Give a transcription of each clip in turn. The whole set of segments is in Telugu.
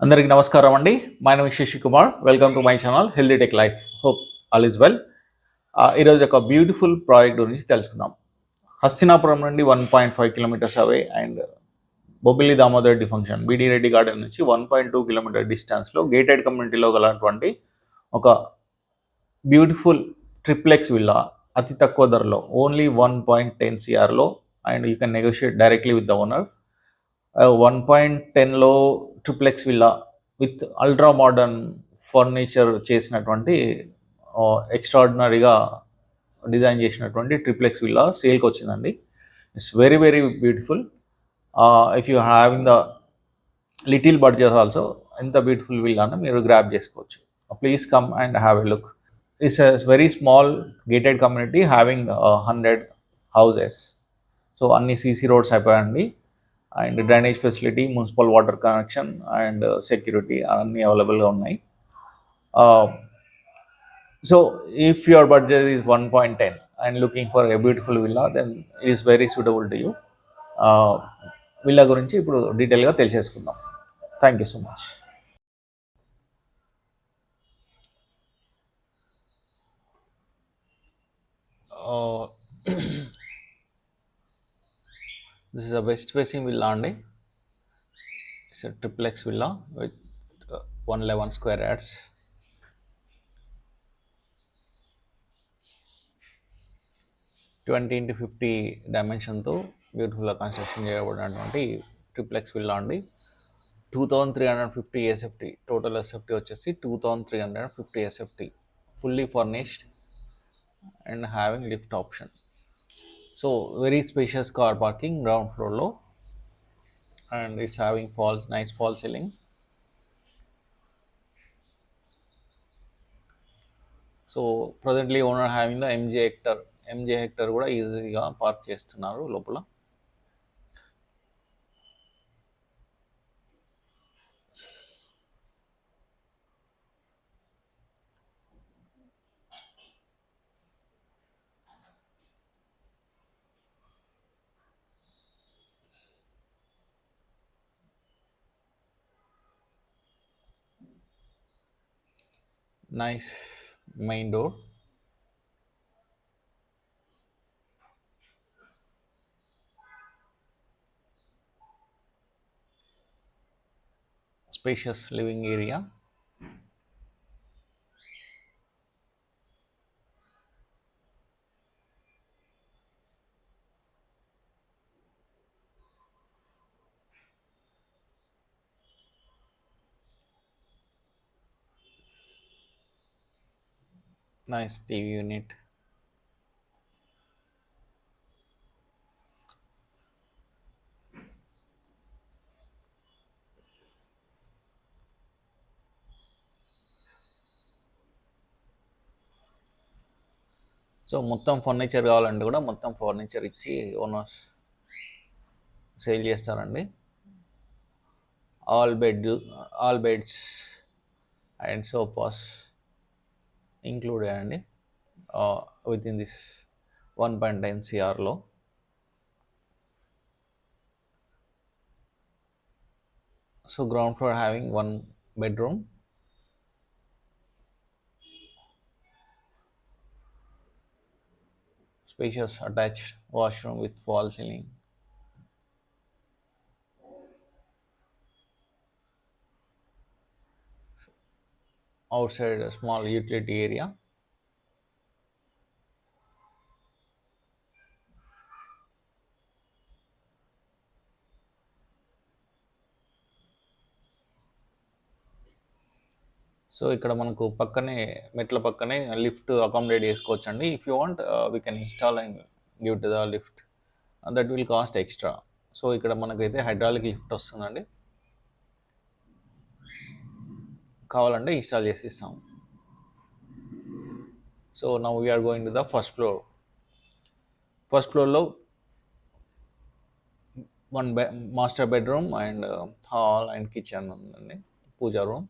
అందరికీ నమస్కారం అండి. My name Sashi Kumar welcome to my channel healthy tech life hope all is well ఈరోజు ఒక బ్యూటిఫుల్ ప్రాజెక్ట్ గురించి తెలుసుకుందాం. హస్తినాపురం నుండి one point five kilometres away and Bobbili Damodar Reddy function BD Reddy garden నుంచి వన్ పాయింట్ టూ కిలోమీటర్ డిస్టెన్స్లో గేటెడ్ కమ్యూనిటీలో గలటువంటి ఒక బ్యూటిఫుల్ ట్రిప్లెక్స్ విల్లా అతి తక్కువ ధరలో only one point ten సిఆర్లో and you can negotiate directly with the owner one point టెన్లో triplex villa with ultra modern furniture చేసినటువంటి ఎక్స్ట్రాడినరీగా డిజైన్ చేసినటువంటి ట్రిప్లెక్స్ విల్లా సేల్కి వచ్చిందండి. It's very very beautiful if you having the little budget also ఎంత బ్యూటిఫుల్ విల్లాను మీరు గ్రాప్ చేసుకోవచ్చు. Please come and have a look it's a very small gated community having hundred houses so అన్ని సీసీ రోడ్స్ అయిపోయాయండి. And drainage facility municipal water connection and security అన్నీ అవైలబుల్గా ఉన్నాయి. So if your budget is one point ten and looking for a beautiful villa then it is very suitable to you. Villa గురించి ఇప్పుడు డీటెయిల్గా తెలిసేసుకుందాం thank you so much. This is a west facing villa అండి. It's triplex villa with one eleven square yards twenty into fifty డైమెన్షన్తో బ్యూటిఫుల్గా కన్స్ట్రక్షన్ చేయబడినటువంటి ట్రిప్లెక్స్ విల్లా అండి. Two thousand three hundred fifty SFT total SFT వచ్చేసి two thousand three hundred fifty SFT fully furnished and having lift option so very spacious car parking ground ఫ్లోర్లో and it's having falls nice fall ceiling so presently owner having the MG Hector MG Hector కూడా ఈజీగా పార్క్ చేస్తున్నారు లోపల Nice main door. Spacious living area nice tv unit. So మొత్తం ఫర్నిచర్ కావాలంటే కూడా మొత్తం ఫర్నిచర్ ఇచ్చి ఓనర్స్ సేల్ చేస్తారండి. All bed all beds and sofas included అండి with in this one point nine సిఆర్లో so ground floor having one bedroom spacious attached washroom with fall ceiling. Outside a small utility area. So ఇక్కడ మనకు పక్కనే మెట్ల పక్కనే లిఫ్ట్ అకామిడేట్ చేసుకోవచ్చు అండి if you want we can install and give to the lift that will cost extra so ఇక్కడ మనకైతే హైడ్రాలిక్ లిఫ్ట్ వస్తుందండి. కావాలంటే ఇన్స్టాల్ చేసి ఇస్తాం so now we're going to the first floor first ఫ్లోర్లో వన్ బె master bedroom and hall and kitchen ఉందండి puja room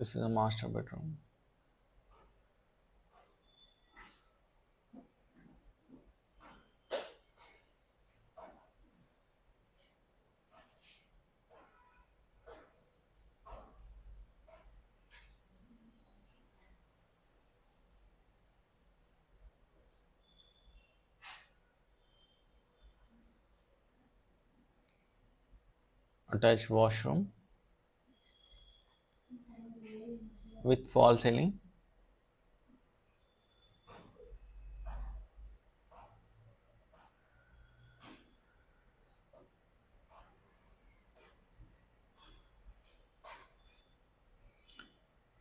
This is a master bedroom. Attached washroom with fall ceiling.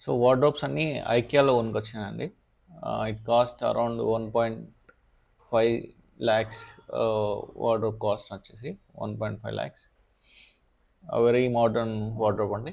So wardrobes అన్నీ ఐకియాలో కొనుకొచ్చానండి it cost around one point five lakhs wardrobe cost వచ్చేసి one point five lakhs very modern wardrobe అండి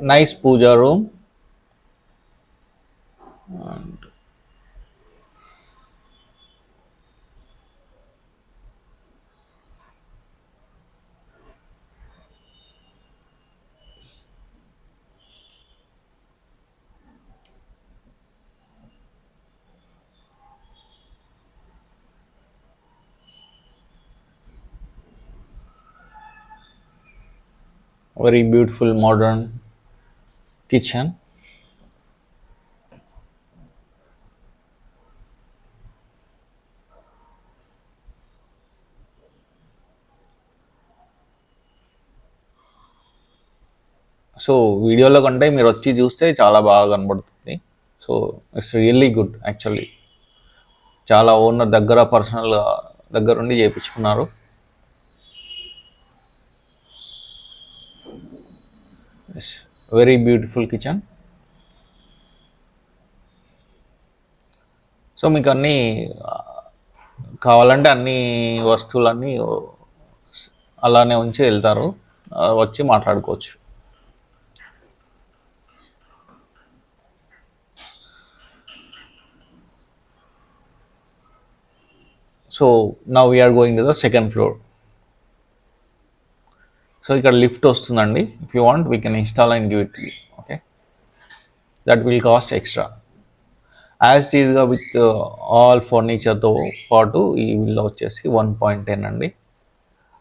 nice puja room very beautiful modern kitchen so వీడియోలో కంటే మీరు వచ్చి చూస్తే చాలా బాగా కనబడుతుంది. So it's really good actually. చాలా ఓనర్ దగ్గర పర్సనల్ దగ్గర ఉండి చేయించుకున్నారు వెరీ బ్యూటిఫుల్ కిచెన్ సో మీకు అన్నీ uh, కావాలంటే అన్ని వస్తువులన్నీ uh, అలానే ఉంచి వెళ్తారు. Uh, వచ్చి మాట్లాడుకోవచ్చు. So now we're going to the second floor so ఇక్కడ లిఫ్ట్ వస్తుందండి. If you want we can install and give it okay that will cost extra as ఈజ్గా with all ఫర్నిచర్తో పాటు ఈ విల్ వచ్చేసి వన్ పాయింట్ టెన్ అండి.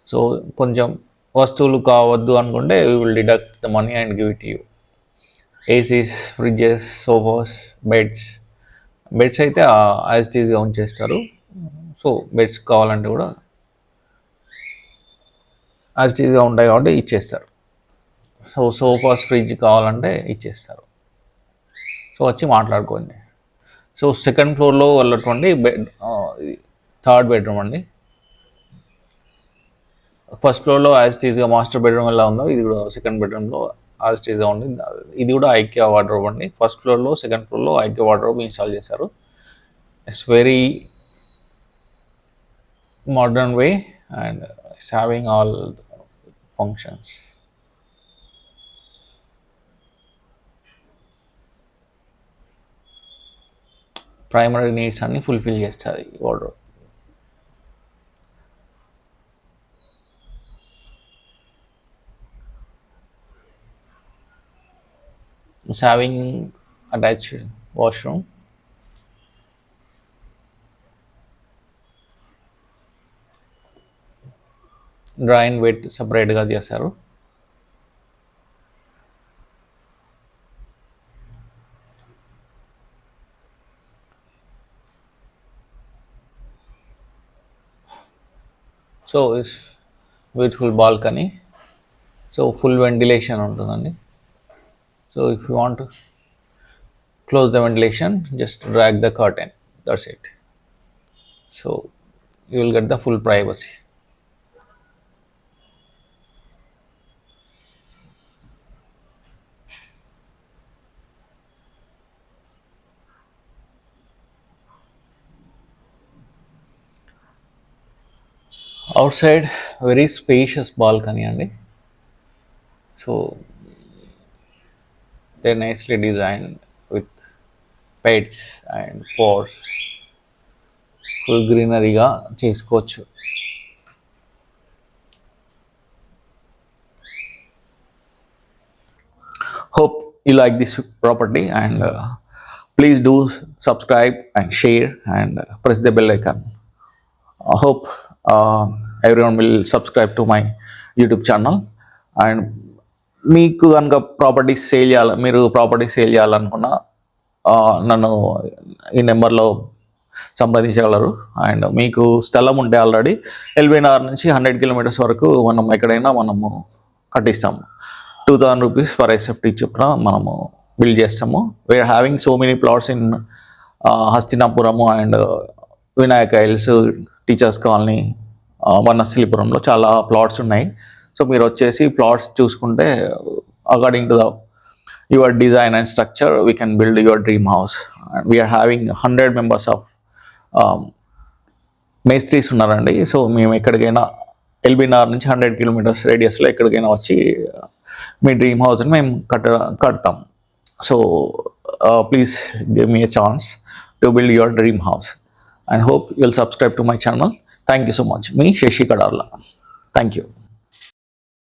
సో కొంచెం వస్తువులు కావద్దు అనుకుంటే we will deduct the money and give it you ACs fridges sofas beds beds అయితే యాజ్ ఈజ్గా ఉంచేస్తారు. సో బెడ్స్ కావాలంటే కూడా యాజ్ టీజ్గా ఉంటాయి కాబట్టి ఇచ్చేస్తారు. సో సోఫాస్ ఫ్రిడ్జ్ కావాలంటే ఇచ్చేస్తారు. సో వచ్చి మాట్లాడుకోండి. సో సెకండ్ ఫ్లోర్లో వెళ్ళటువంటి బెడ్ థర్డ్ బెడ్రూమ్ అండి. ఫస్ట్ ఫ్లోర్లో యాజ్ టీజ్గా మాస్టర్ బెడ్రూమ్ ఎలా ఉందో ఇది కూడా సెకండ్ బెడ్రూమ్లో యాజ్ టీజ్గా ఉంది. ఇది కూడా ఐక్యా వార్డ్రోబ్ అండి. ఫస్ట్ ఫ్లోర్లో సెకండ్ ఫ్లోర్లో ఐక్యా వార్డ్రోబ్ ఇన్స్టాల్ చేశారు. It's very modern way and it's having all the functions primary needs అన్ని ఫుల్ఫిల్ చేస్తుంది wardrobe It's having attached washroom Dry and wet సపరేట్గా చేశారు. So is beautiful balcony. So full ventilation ఉంటుందండి. So if you want close the ventilation just drag the curtain. That's it. So you will get the full privacy. Outside very spacious balcony అండి so they nicely design with pets and pores full గ్రీనరీగా చేసుకోవచ్చు. Hope you like this property and please do subscribe and share and press the bell icon hope Um... everyone will subscribe to my YouTube channel and మీకు కనుక ప్రాపర్టీస్ సేల్ చేయాలి మీరు ప్రాపర్టీస్ సేల్ చేయాలనుకున్నా నన్ను ఈ నెంబర్లో సంప్రదించగలరు. అండ్ మీకు స్థలం ఉంటే ఆల్రెడీ ఎల్బీ నగర్ నుంచి హండ్రెడ్ కిలోమీటర్స్ వరకు మనం ఎక్కడైనా మనము కట్టిస్తాము. Two thousand rupees for SFT చొప్పున మనము బిల్డ్ చేస్తాము. We're having so many plots in Hastinapuram and Vinayaka hills teachers colony వనస్థలిపురంలో చాలా ప్లాట్స్ ఉన్నాయి. సో మీరు వచ్చేసి ప్లాట్స్ చూసుకుంటే according to the your design and structure we can build your dream house we're having hundred members of మేస్త్రీస్ ఉన్నారండి. సో మేము ఎక్కడికైనా ఎల్బీనార్ నుంచి హండ్రెడ్ కిలోమీటర్స్ రేడియస్లో ఎక్కడికైనా వచ్చి మీ డ్రీమ్ హౌస్ని మేము కట్ట కడతాం. So please give me a chance to build your dream house and hope you'll subscribe to my channel thank you so much me Sashi Kadarla thank you